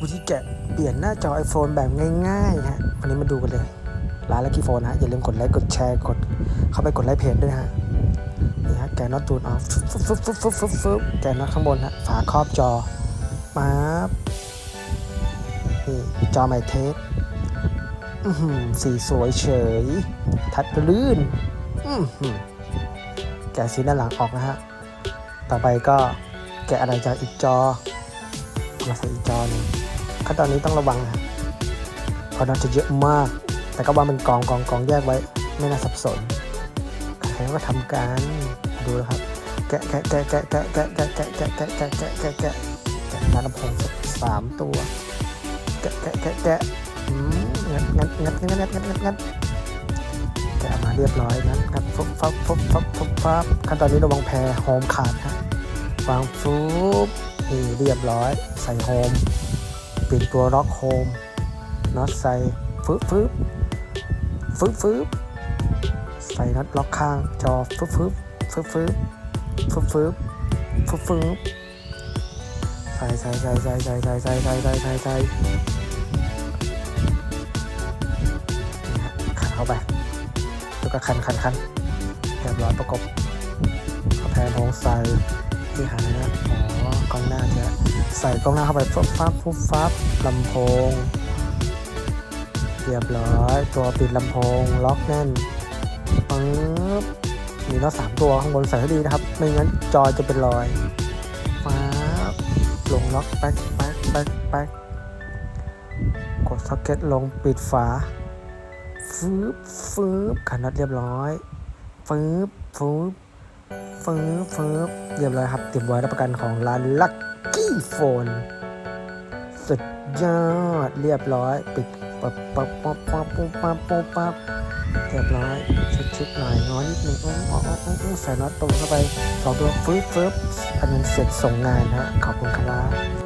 วิธีแกะเปลี่ยนหน้าจอ iPhone แบบง่ายๆฮะวันนี้มาดูกันเลยร้านลักกี้โฟนฮะอย่าลืมกดไลค์กดแชร์กดเข้าไปกดไลค์เพจด้วยฮะนี่ฮะแกะน็อตตูนออฟฟึบฟึบฟึบฟึบฟึบฟึบแกะน็อตข้างบนฮะฝาครอบจอมาบนี่จอใหม่เทสสีสวยเฉย ทัดลื่นแกะสีด้านหลังออกนะฮะต่อไปก็แกะอะไรจากอีกจอ มาใส่อีกจอหนึงขั้นตอนนี้ต้องระวังนะเพราะน่าจะเยอะมาก แต่ก็วางเป็นกองกองกองแยกไว้ไม่น่าสับสนใครๆก็ทำกันดูนะครับ แกะแกะแกะแกะแกะแกะแกะแกะแกะแกะแกะแกะแกะแกะแกะมาลำโพงสามตัวแกะแกะแกะแกะอืมงัดงัดงัดงัดงัดงัดงัดงัดแกะมาเรียบร้อยงัดงัดฟุบฟับฟุบฟับฟุบฟับขั้นตอนนี้ระวังแพรโฮมขาดครับวางฟุบ นี่เรียบร้อยใส่โฮมปิดตัวล็อกโฮมน็อตใส่ฟึบฟึบฟึบฟึบใส่น็อตล็อกข้างจอฟึบฟึบฟึบฟึบฟึบฟึบฟึบฟึบใส่ใส่ใส่ใส่ใส่ใส่ใส่ใส่ใส่ใส่ใส่นี่ฮะขันเข้าไปแล้วก็คันคันคันเรียบร้อยประกบเอาแพนโฮงใส่ ที่หายนะอ๋อกล้องหน้าจะใส่กล้องหน้าเข้าไปฟุบฟับฟุบฟับลำโพง เรียบร้อย ตัวปิดลำโพง ล็อกแน่นปึ๊บมีน็อตสามตัวข้างบนใส่ให้ดีนะครับ ไม่งั้นจอจะเป็นรอยฟ้าบลงล็อกแป๊กแป๊กแป๊กแป๊กกดซ็อกเก็ตลงปิดฝาฟืบฟืบขันน็อตเรียบร้อยฟืบฟืบ ฟืบฟืบเรียบร้อยครับเตรียมไว้รับประกันของร้านลักกี้โฟนสุดยอดเรียบร้อย ปิดปั๊บปั๊บปั๊บปั๊บปั๊บปั๊บปั๊บปั๊บเรียบร้อยเช็ดหน่อยน้อยนิดหนึ่งอ๋ออ๋ออ๋ออ้อใส่น็อตตรงเข้าไปสองตัวฟืบฟืบอันนั้นเสร็จส่งงานฮะขอบคุณครับ